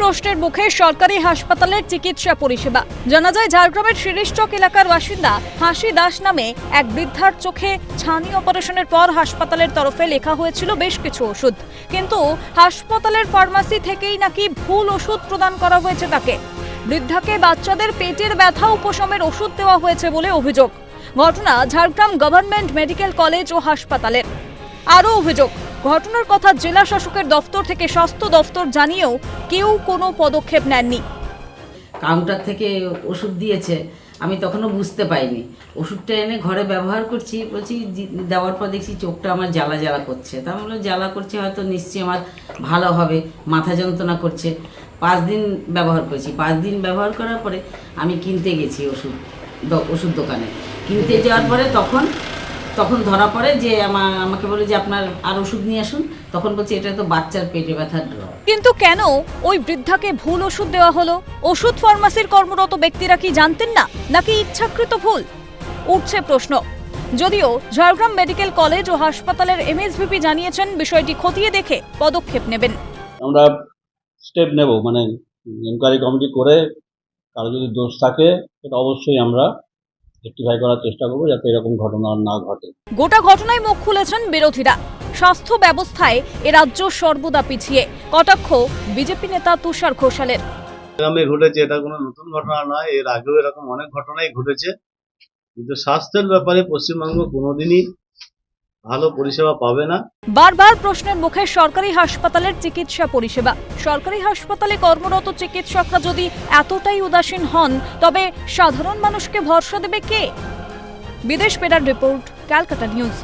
প্রশ্নের মুখে সরকারি হাসপাতালের চিকিৎসা পরিষেবা। জানা যায়, ঝাড়গ্রামের শিরিশচক এলাকার বাসিন্দা হাসি দাস নামে এক বৃদ্ধার চোখে ছানি অপারেশনের পর হাসপাতালের তরফে লেখা হয়েছিল বেশ কিছু ওষুধ। কিন্তু হাসপাতালের ফার্মাসি থেকেই নাকি ভুল ওষুধ প্রদান করা হয়েছে তাকে। বৃদ্ধাকে বাচ্চাদের পেটের ব্যথা উপশমের ওষুধ দেওয়া হয়েছে বলে অভিযোগ। ঘটনা ঝাড়গ্রাম গভর্নমেন্ট মেডিকেল কলেজ ও হাসপাতালের। আরও অভিযোগ ঘটনার কথা জেলা শাসকের দফতর থেকে স্বাস্থ্য দফতর জানিয়েও কেউ কোনো পদক্ষেপ নেননি। কাউন্টার থেকে ওষুধ দিয়েছে, আমি তখনও বুঝতে পাইনি। ওষুধটা এনে ঘরে ব্যবহার করছি, বলছি দেওয়ার পর দেখছি চোখটা আমার জ্বালা জ্বালা করছে। তা আমি বললাম, জ্বালা করছে হয়তো, নিশ্চয়ই আমার ভালো হবে, মাথা যন্ত্রণা করছে। পাঁচ দিন ব্যবহার করেছি। পাঁচ দিন ব্যবহার করার পরে আমি কিনতে গেছি ওষুধ ওষুধ দোকানে। কিনতে যাওয়ার পরে তখন তখন ধরা পড়ে যে আমা আমাকে বলে যে আপনার আর ওষুধ নিয়ে আসুন। তখন বলছে এটা তো বাচ্চার পেটে ব্যথার ড্রপ কিন্তু কেন ওই বৃদ্ধাকে ভুল ওষুধ দেওয়া হলো? ওষুধ ফার্মাসির কর্মরত ব্যক্তিরা কি জানতেন না? নাকি ইচ্ছাকৃত ভুল? উঠছে প্রশ্ন। যদিও ঝাড়গ্রাম মেডিকেল কলেজ ও হাসপাতালের এমএসভিপি জানিয়েছেন বিষয়টি খতিয়ে দেখে পদক্ষেপ নেবেন। আমরা স্টেপ নেব মানে ইনকোয়ারি কমিটি করে কারও যদি দোষ থাকে সেটা অবশ্যই আমরা রেক্টিফাই করার চেষ্টা করব যাতে এরকম ঘটনা না ঘটে। গোটা ঘটনায় মুখ খুলেছেন বিরোধীরা। স্বাস্থ্য ব্যবস্থায় এ রাজ্য সর্বদা পিছিয়ে। কটাক্ষ বিজেপি নেতা তুষার ঘোষালের। গ্রামে ঘটেছে এটা কোনো নতুন ঘটনা নয়। এর আগেও এরকম অনেক ঘটনাই ঘটেছে। কিন্তু স্বাস্থ্যের ব্যাপারে পশ্চিমবঙ্গ কোনোদিনই ভালো পরিষেবা পাবে না। বারবার প্রশ্নের মুখে সরকারি হাসপাতালের চিকিৎসা পরিষেবা। সরকারি হাসপাতালে কর্মরত চিকিৎসকরা যদি এতটাই উদাসীন হন, তবে সাধারণ মানুষকে ভরসা দেবে কে? বিদেশ পেডার রিপোর্ট, ক্যালকাটা নিউজ।